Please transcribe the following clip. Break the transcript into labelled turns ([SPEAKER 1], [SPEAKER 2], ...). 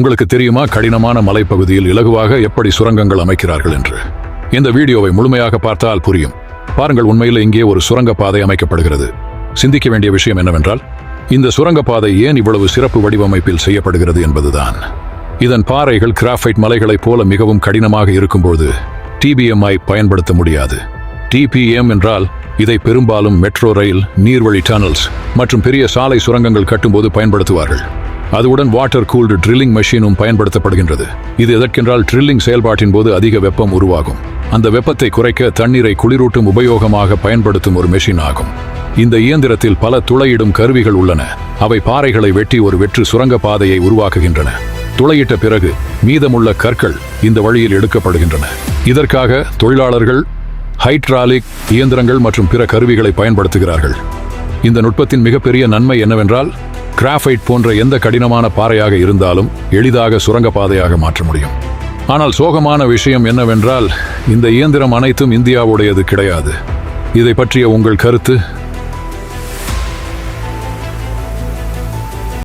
[SPEAKER 1] உங்களுக்கு தெரியுமா கடினமான மலைப்பகுதியில் இலகுவாக எப்படி சுரங்கங்கள் அமைக்கிறார்கள் என்று? இந்த வீடியோவை முழுமையாக பார்த்தால் புரியும். பாருங்கள் உண்மையில் இங்கே ஒரு சுரங்கப்பாதை அமைக்கப்படுகிறது. சிந்திக்க வேண்டிய விஷயம் என்னவென்றால் இந்த சுரங்கப்பாதை ஏன் இவ்வளவு சிறப்பு வடிவமைப்பில் செய்யப்படுகிறது என்பதுதான். இதன் பாறைகள் கிராஃபைட் மலைகளைப் போல மிகவும் கடினமாக இருக்கும்போது டிபிஎம்ஐ பயன்படுத்த முடியாது. டிபிஎம் என்றால் இதை பெரும்பாலும் மெட்ரோ ரயில் நீர்வழி டனல்ஸ் மற்றும் பெரிய சாலை சுரங்கங்கள் கட்டும்போது பயன்படுத்துவார்கள். அதுவுடன் வாட்டர் கூல்டு ட்ரில்லிங் மெஷினும் பயன்படுத்தப்படுகின்றது. இது எதற்கென்றால் ட்ரில்லிங் செயல்பாட்டின் போது அதிக வெப்பம் உருவாகும். அந்த வெப்பத்தை குறைக்க தண்ணீரை குளிரூட்டும் உபயோகமாக பயன்படுத்தும் ஒரு மெஷின் ஆகும். இந்த இயந்திரத்தில் பல துளையிடும் கருவிகள் உள்ளன. அவை பாறைகளை வெட்டி ஒரு வெற்று சுரங்க பாதையை உருவாக்குகின்றன. துளையிட்ட பிறகு மீதமுள்ள கற்கள் இந்த வழியில் எடுக்கப்படுகின்றன. இதற்காக தொழிலாளர்கள் ஹைட்ராலிக் இயந்திரங்கள் மற்றும் பிற கருவிகளை பயன்படுத்துகிறார்கள். இந்த நுட்பத்தின் மிகப்பெரிய நன்மை என்னவென்றால் கிராஃபைட் போன்ற எந்த கடினமான பாறையாக இருந்தாலும் எளிதாக சுரங்கப்பாதையாக மாற்ற முடியும். ஆனால் சோகமான விஷயம் என்னவென்றால் இந்த இயந்திரம் அனைத்தும் இந்தியாவுடையது கிடையாது. இதை பற்றிய உங்கள் கருத்து?